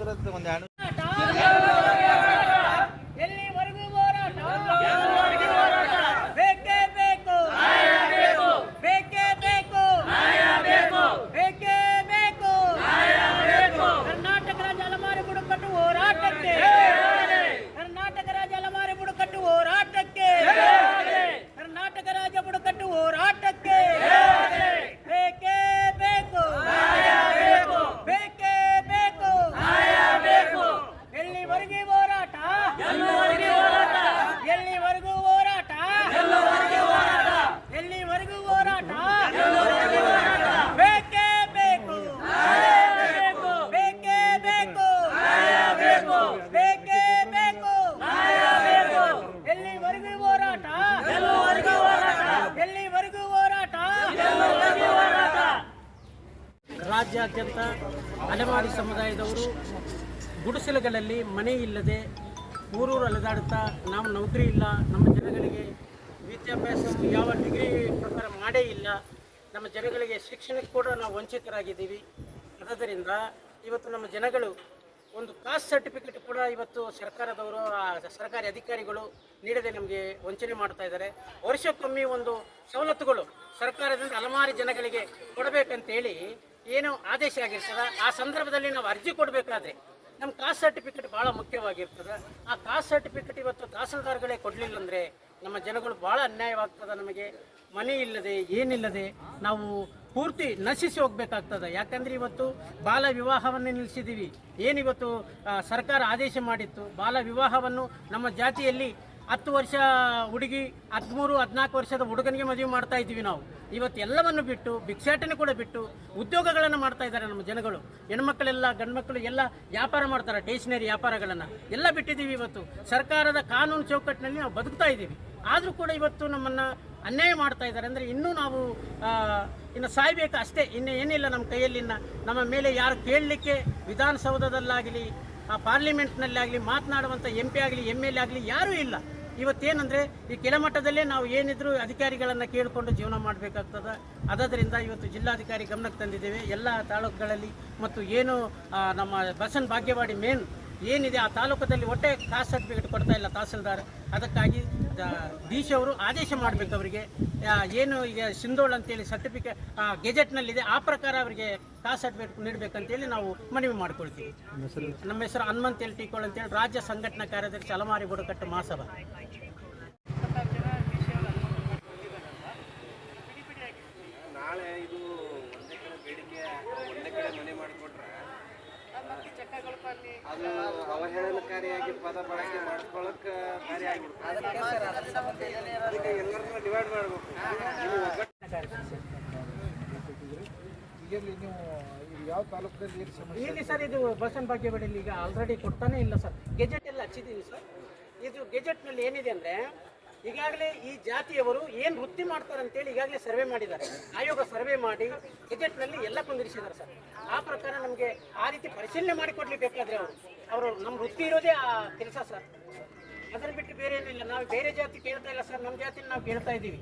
ಜಾಗ್ರತೆ ಒಂದು ರಾಜ್ಯಾದ್ಯಂತ ಅಲೆಮಾರಿ ಸಮುದಾಯದವರು ಗುಡಿಸಲುಗಳಲ್ಲಿ ಮನೆ ಇಲ್ಲದೆ ಊರೂರು ಅಲೆದಾಡುತ್ತಾ ನಾವು ನೌಕರಿ ಇಲ್ಲ, ನಮ್ಮ ಜನಗಳಿಗೆ ವಿದ್ಯಾಭ್ಯಾಸ ಯಾವ ಡಿಗ್ರಿ ಪ್ರಕಾರ ಮಾಡೇ ಇಲ್ಲ, ನಮ್ಮ ಜನಗಳಿಗೆ ಶಿಕ್ಷಣಕ್ಕೆ ಕೂಡ ನಾವು ವಂಚಿತರಾಗಿದ್ದೀವಿ. ಆದ್ದರಿಂದ ಇವತ್ತು ನಮ್ಮ ಜನಗಳು ಒಂದು ಕಾಸ್ಟ್ ಸರ್ಟಿಫಿಕೇಟ್ ಕೂಡ ಇವತ್ತು ಸರ್ಕಾರದವರು ಸರ್ಕಾರಿ ಅಧಿಕಾರಿಗಳು ನೀಡದೆ ನಮಗೆ ವಂಚನೆ ಮಾಡ್ತಾ ಇದ್ದಾರೆ. ವರ್ಷಕ್ಕೊಮ್ಮೆ ಒಂದು ಸವಲತ್ತುಗಳು ಸರ್ಕಾರದಿಂದ ಹಲವಾರು ಜನಗಳಿಗೆ ಕೊಡಬೇಕಂತೇಳಿ ಏನು ಆದೇಶ ಆಗಿರ್ತದೆ, ಆ ಸಂದರ್ಭದಲ್ಲಿ ನಾವು ಅರ್ಜಿ ಕೊಡಬೇಕಾದ್ರೆ ನಮ್ಮ ಕಾಸ್ಟ್ ಸರ್ಟಿಫಿಕೇಟ್ ಭಾಳ ಮುಖ್ಯವಾಗಿರ್ತದೆ. ಆ ಕಾಸ್ಟ್ ಸರ್ಟಿಫಿಕೇಟ್ ಇವತ್ತು ತಹಸೀಲ್ದಾರ್ಗಳೇ ಕೊಡಲಿಲ್ಲ ಅಂದರೆ ನಮ್ಮ ಜನಗಳು ಭಾಳ ಅನ್ಯಾಯವಾಗ್ತದೆ ನಮಗೆ. ಮನೆ ಇಲ್ಲದೆ, ಏನಿಲ್ಲದೆ ನಾವು ಪೂರ್ತಿ ನಶಿಸಿ ಹೋಗ್ಬೇಕಾಗ್ತದೆ. ಯಾಕಂದ್ರೆ ಇವತ್ತು ಬಾಲ ವಿವಾಹವನ್ನು ನಿಲ್ಲಿಸಿದ್ದೀವಿ ಏನಿವತ್ತು ಸರ್ಕಾರ ಆದೇಶ ಮಾಡಿತ್ತು. ಬಾಲ ವಿವಾಹವನ್ನು ನಮ್ಮ ಜಾತಿಯಲ್ಲಿ ಹತ್ತು ವರ್ಷ ಹುಡುಗಿ, ಹದಿಮೂರು, ಹದಿನಾಲ್ಕು ವರ್ಷದ ಹುಡುಗನಿಗೆ ಮದುವೆ ಮಾಡ್ತಾ ಇದ್ದೀವಿ ನಾವು. ಇವತ್ತು ಎಲ್ಲವನ್ನು ಬಿಟ್ಟು, ಭಿಕ್ಷಾಟನೆ ಕೂಡ ಬಿಟ್ಟು ಉದ್ಯೋಗಗಳನ್ನು ಮಾಡ್ತಾ ಇದ್ದಾರೆ ನಮ್ಮ ಜನಗಳು. ಹೆಣ್ಮಕ್ಳೆಲ್ಲ, ಗಂಡ್ಮಕ್ಳು ಎಲ್ಲ ವ್ಯಾಪಾರ ಮಾಡ್ತಾರೆ ಟೇಷನರಿ ವ್ಯಾಪಾರಗಳನ್ನು. ಎಲ್ಲ ಬಿಟ್ಟಿದ್ದೀವಿ ಇವತ್ತು. ಸರ್ಕಾರದ ಕಾನೂನು ಚೌಕಟ್ಟಿನಲ್ಲಿ ನಾವು ಬದುಕ್ತಾ ಇದ್ದೀವಿ. ಆದರೂ ಕೂಡ ಇವತ್ತು ನಮ್ಮನ್ನು ಅನ್ಯಾಯ ಮಾಡ್ತಾ ಇದ್ದಾರೆ. ಅಂದರೆ ಇನ್ನೂ ನಾವು ಇನ್ನು ಸಾಯ್ಬೇಕು ಅಷ್ಟೇ. ಇನ್ನು ಏನಿಲ್ಲ ನಮ್ಮ ಕೈಯಲ್ಲಿ. ಇನ್ನು ನಮ್ಮ ಮೇಲೆ ಯಾರು ಕೇಳಲಿಕ್ಕೆ ವಿಧಾನಸೌಧದಲ್ಲಾಗಲಿ, ಆ ಪಾರ್ಲಿಮೆಂಟ್ನಲ್ಲಾಗಲಿ ಮಾತನಾಡುವಂಥ ಎಂ ಪಿ ಆಗಲಿ ಎಂ ಎಲ್ ಎ ಆಗಲಿ ಯಾರೂ ಇಲ್ಲ. ಇವತ್ತೇನಂದರೆ ಈ ಕೆಳಮಟ್ಟದಲ್ಲೇ ನಾವು ಏನಿದ್ರು ಅಧಿಕಾರಿಗಳನ್ನು ಕೇಳಿಕೊಂಡು ಜೀವನ ಮಾಡಬೇಕಾಗ್ತದೆ. ಅದರಿಂದ ಇವತ್ತು ಜಿಲ್ಲಾಧಿಕಾರಿ ಗಮನಕ್ಕೆ ತಂದಿದ್ದೇವೆ. ಎಲ್ಲ ತಾಲೂಕುಗಳಲ್ಲಿ ಮತ್ತು ಏನು ನಮ್ಮ ಬಸನ್ ಭಾಗ್ಯವಾಡಿ ಮೇನ್ ಏನಿದೆ, ಆ ತಾಲೂಕದಲ್ಲಿ ಒಟ್ಟೆ ಕಾಸ್ ಸರ್ಟಿಫಿಕೇಟ್ ಕೊಡ್ತಾ ಇಲ್ಲ ತಹಸೀಲ್ದಾರ್. ಅದಕ್ಕಾಗಿ ಡಿಸಿ ಅವರು ಆದೇಶ ಮಾಡಬೇಕು ಅವರಿಗೆ. ಏನು ಈಗ ಸಿಂಧೋಳ್ ಅಂತೇಳಿ ಸರ್ಟಿಫಿಕೇಟ್ ಗೆಜೆಟ್ನಲ್ಲಿದೆ ಆ ಪ್ರಕಾರ ಅವರಿಗೆ ಕಾಸ್ಟ್ ಸರ್ಟಿಫಿಕೇಟ್ ನೀಡಬೇಕಂತೇಳಿ ನಾವು ಮನವಿ ಮಾಡ್ಕೊಳ್ತೀವಿ. ನಮ್ಮ ಹೆಸರು ಹನುಮಂತ್ ಎಲ್ ಟೀಕೋಳ್ ಅಂತೇಳಿ ರಾಜ್ಯ ಸಂಘಟನಾ ಕಾರ್ಯದರ್ಶಿ ಅಲಮಾರಿ ಬುಡಕಟ್ಟು ಮಹಾಸಭಾ. ನಾಳೆ ಇದು ಒಂದೇ ಕಡೆ ಬೇಡಿಕೆ ಒಂದೇ ಕಡೆ ಮನೆ ಮಾಡಿಕೊಟ್ರೆ ಅದು ಅವಹೇಳನಕಾರಿಯಾಗಿ ಪದ ಬಳಕೆ ಮಾಡ್ಕೊಳಕ್ ಡಿವೈಡ್ ಮಾಡ್ಬೇಕು ಇಲ್ಲಿ ಸರ್ ಇದು ಬಸವನ ಭಾಗ್ಯವಾಡಿಯಲ್ಲಿ ಈಗ ಆಲ್ರೆಡಿ ಕೊಡ್ತಾನೆ ಇಲ್ಲ ಸರ್. ಗೆಜೆಟ್ ಎಲ್ಲ ಹಚ್ಚಿದ್ದೀನಿ ಸರ್. ಇದು ಗೆಜೆಟ್ನಲ್ಲಿ ಏನಿದೆ ಅಂದರೆ ಈಗಾಗಲೇ ಈ ಜಾತಿಯವರು ಏನು ವೃತ್ತಿ ಮಾಡ್ತಾರೆ ಅಂತೇಳಿ ಈಗಾಗಲೇ ಸರ್ವೆ ಮಾಡಿದ್ದಾರೆ. ಆಯೋಗ ಸರ್ವೆ ಮಾಡಿ ಗೆಜೆಟ್ನಲ್ಲಿ ಎಲ್ಲ ಕುಂದಿರಿಸಿದ್ದಾರೆ ಸರ್. ಆ ಪ್ರಕಾರ ನಮಗೆ ಆ ರೀತಿ ಪರಿಶೀಲನೆ ಮಾಡಿಕೊಡ್ಲಿ ಬೇಕಾದ್ರೆ ಅವರು. ಅವರು ನಮ್ಮ ವೃತ್ತಿ ಇರೋದೇ ಆ ಕೆಲಸ ಸರ್. ಅದನ್ನು ಬಿಟ್ಟು ಬೇರೆ ಏನಿಲ್ಲ ನಾವು ಬೇರೆ ಜಾತಿ ಕೇಳ್ತಾ ಇಲ್ಲ ಸರ್. ನಮ್ಮ ಜಾತಿನ ನಾವು ಕೇಳ್ತಾ ಇದ್ದೀವಿ.